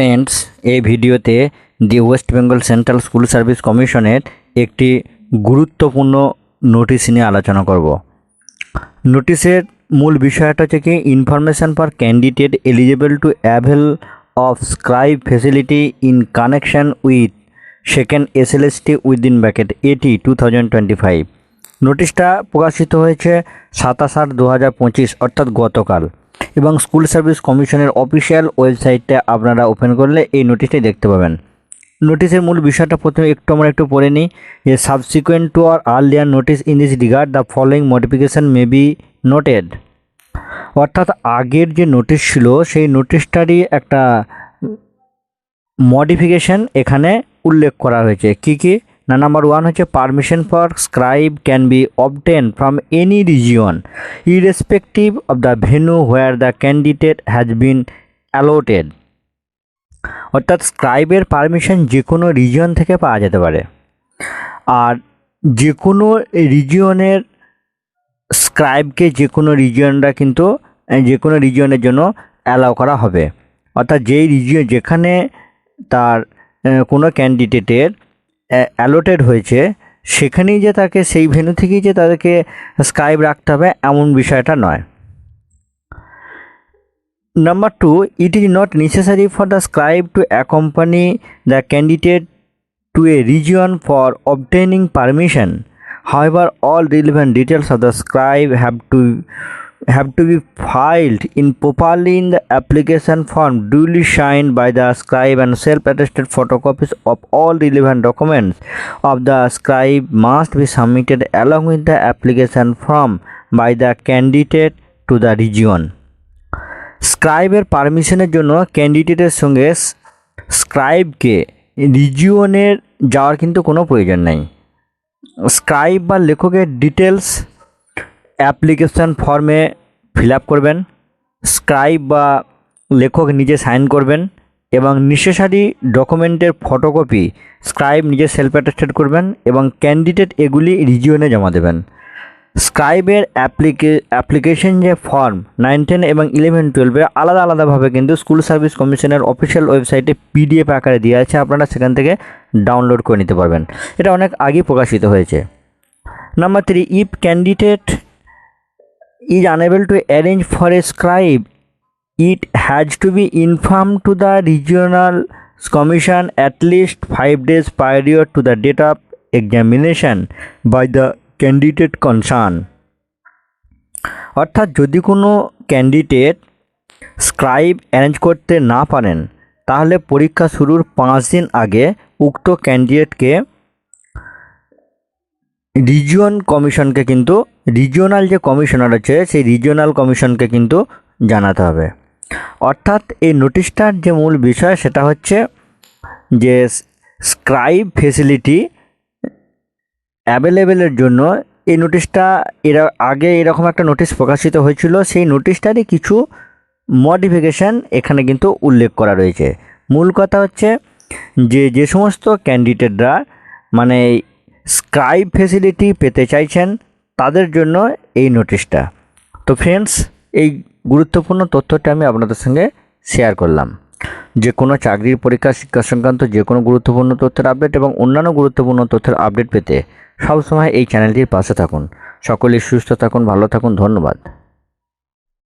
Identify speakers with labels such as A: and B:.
A: Friends এই ভিডিওতে the West Bengal Central School Service কমিশনের একটি গুরুত্বপূর্ণ নোটিশ নিয়ে আলোচনা করব। নোটিশের মূল বিষয়টা হচ্ছে কি information for candidate eligible to avail of scribe facility in connection with second SLST within bracket এটি টু থাউজেন্ড টোয়েন্টি ফাইভ নোটিশটা প্রকাশিত হয়েছে সাতাশ আট দু হাজার পঁচিশ, অর্থাৎ গতকাল। এবং স্কুল সার্ভিস কমিশনের অফিসিয়াল ওয়েবসাইটে আপনারা ওপেন করলে এই নোটিশটি দেখতে পাবেন। নোটিশের মূল বিষয়টা প্রথমে একটু আমরা একটু পড়ে নিই যে subsequent to our earlier notice in this regard the following modification may be noted অর্থাৎ আগের যে নোটিশ ছিল, সেই নোটিশটারই একটা মডিফিকেশন এখানে উল্লেখ করা হয়েছে। কি কি? না নাম্বার ওয়ান হচ্ছে permission for scribe can be obtain from any region irrespective of the venue where the candidate has been allotted অর্থাৎ স্ক্রাইবের পারমিশন যে কোনো রিজিয়ন থেকে পাওয়া যেতে পারে। আর যে কোনো রিজিয়নের স্ক্রাইবকে যে কোনো রিজিয়নরা কিন্তু যে কোনো রিজিয়নের জন্য অ্যালাউ করা হবে। অর্থাৎ যেই রিজিয়ন যেখানে তার কোনো ক্যান্ডিডেটের অ্যালোটেড হয়েছে, সেখানেই যে তাকে, সেই ভেনু থেকেই যে তাদেরকে স্কাইব রাখতে হবে, এমন বিষয়টা নয়। Number two it is not necessary for the scribe to accompany the candidate to a region for obtaining permission however all relevant details of the scribe have to have to be filed in properly in the application form duly signed by the scribe and self-attested photocopies of all relevant documents of the scribe must be submitted along with the application form by the candidate to the region. স্ক্রাইবের পারমিশনের জন্য ক্যান্ডিডেটের সঙ্গে স্ক্রাইবকে রিজিওনের যাওয়ার কিন্তু কোনো প্রয়োজন নেই স্ক্রাইব বা লেখকের ডিটেলস অ্যাপ্লিকেশন ফর্মে ফিল করবেন, স্ক্রাইব বা লেখক নিজে সাইন করবেন এবং নেসেসারি ডকুমেন্টের ফটোকপি স্ক্রাইব নিজে সেলফ অ্যাটেস্টেড করবেন এবং ক্যান্ডিডেট এগুলি রিজিওনে জমা দেবেন। স্ক্রাইবের অ্যাপ্লিকে, অ্যাপ্লিকেশন যে ফর্ম নাইন, টেন এবং ইলেভেন, টুয়েলভে আলাদা আলাদাভাবে কিন্তু স্কুল সার্ভিস কমিশনের অফিসিয়াল ওয়েবসাইটে পিডিএফ আকারে দেওয়া আছে, আপনারা সেখান থেকে ডাউনলোড করে নিতে পারবেন। এটা অনেক আগেই প্রকাশিত হয়েছে। Number three, if candidate is unable to arrange for a scribe, it has to be informed to the regional commission at least five days prior to the date of examination by the candidate concerned. অর্থাৎ যদি কোনো candidate scribe arrange করতে না পারেন তাহলে পরীক্ষা শুরুর পাঁচ দিন আগে উক্ত ক্যান্ডিডেটকে রিজিয়ন কমিশনকে কিন্তু রিজিওনাল যে কমিশনার আছে, সেই রিজিওনাল কমিশনকে কিন্তু জানাতে হবে। অর্থাৎ এই নোটিশটার যে মূল বিষয় সেটা হচ্ছে যে স্ক্রাইব ফেসিলিটি অ্যাভেলেবেলের জন্য এই নোটিশটা এরা আগে এরকম একটা নোটিশ প্রকাশিত হয়েছিল, সেই নোটিশটারই কিছু মডিফিকেশান এখানে কিন্তু উল্লেখ করা রয়েছে। মূল কথা হচ্ছে যে যে সমস্ত ক্যান্ডিডেটরা মানে স্ক্রাইব ফেসিলিটি পেতে চাইছেন, তাদের জন্য এই নোটিশটা। তো ফ্রেন্ডস এই গুরুত্বপূর্ণ তথ্যটা আমি আপনাদের সঙ্গে শেয়ার করলাম। যে কোনো চাকরির পরীক্ষা, শিক্ষা সংক্রান্ত যে কোনো গুরুত্বপূর্ণ তথ্যের আপডেট এবং অন্যান্য গুরুত্বপূর্ণ তথ্যের আপডেট পেতে সবসময় এই চ্যানেলটির পাশে থাকুন। সকলেই সুস্থ থাকুন, ভালো থাকুন, ধন্যবাদ।